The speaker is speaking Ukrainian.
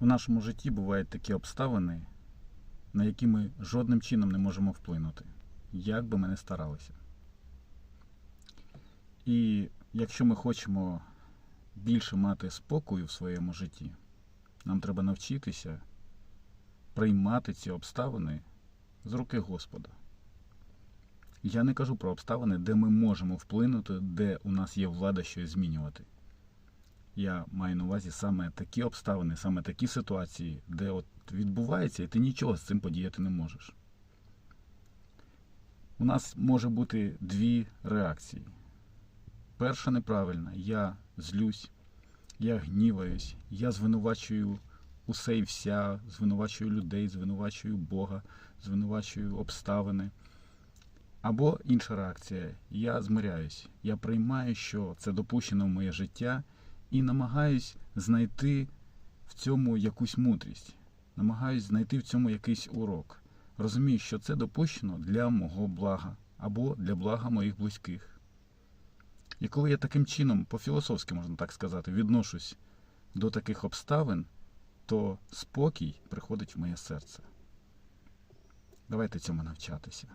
В нашому житті бувають такі обставини, на які ми жодним чином не можемо вплинути, як би ми не старалися. І якщо ми хочемо більше мати спокою в своєму житті, нам треба навчитися приймати ці обставини з руки Господа. Я не кажу про обставини, де ми можемо вплинути, де у нас є влада щось змінювати. Я маю на увазі саме такі обставини, саме такі ситуації, де от відбувається, і ти нічого з цим подіяти не можеш. У нас може бути дві реакції. Перша неправильна. Я злюсь, я гніваюсь, я звинувачую усе і вся, звинувачую людей, звинувачую Бога, звинувачую обставини. Або інша реакція. Я змиряюсь, я приймаю, що це допущено в моє життя, і намагаюсь знайти в цьому якусь мудрість, намагаюсь знайти в цьому якийсь урок. Розумію, що це допущено для мого блага або для блага моїх близьких. І коли я таким чином, по-філософськи можна так сказати, відношусь до таких обставин, то спокій приходить в моє серце. Давайте цьому навчатися.